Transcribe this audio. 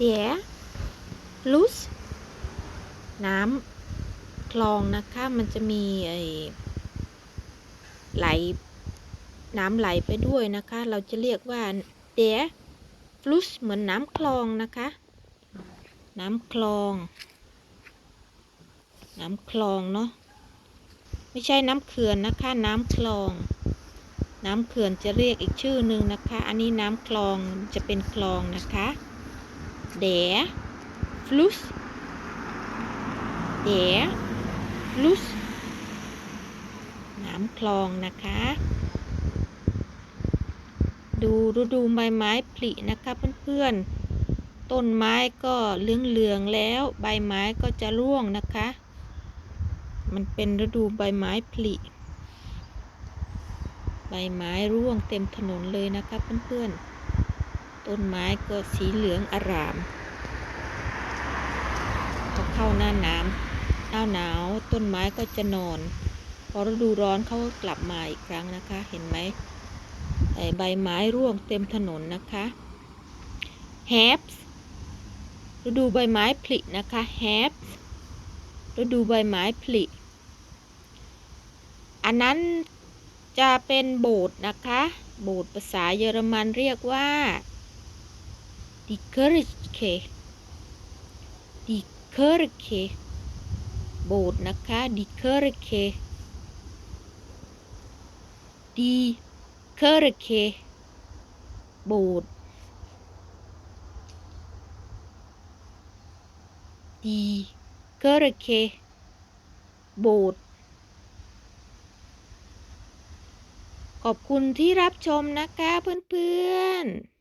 der Fluss น้ำคลองนะคะ มันจะมีไอไหล น้ำไหลไปด้วยนะคะ เราจะเรียกว่า der Fluss เหมือนน้ำคลองนะคะ น้ำคลอง น้ำคลองเนาะ ไม่ใช่น้ำเขื่อนนะคะ น้ำคลองน้ำเขื่อนจะเรียกอีกชื่อหนึ่งนะคะ อันนี้น้ำคลองจะเป็นคลองนะคะ der Fluss der Fluss น้ำคลองนะคะ ดูฤดูใบไม้ผลินะคะเพื่อนๆ ต้นไม้ก็เหลืองๆแล้ว ใบไม้ก็จะร่วงนะคะ มันเป็นฤดูใบไม้ผลิ ใบไม้ร่วงเต็มถนนเลยนะคะเพื่อนๆ ต้นไม้ก็สีเหลืองอารามพอเข้าหน้าน้ำหน้าหนาวต้นไม้ก็จะนอน พอฤดูร้อนเขาก็กลับมาอีกครั้งนะคะ เห็นไหมใบไม้ร่วงเต็มถนนนะคะ Herbst ฤดูใบไม้ผลินะคะ Herbst ฤดูใบไม้ผลิ อันนั้นจะเป็นโบสถ์นะคะ โบสถ์ภาษาเยอรมันเรียกว่า die Kirche die Kirche โบสถ์นะคะ die Kirche die Kirche โบสถ์ die Kirche โบสถ์ขอบคุณที่รับชมนะคะเพื่อนๆ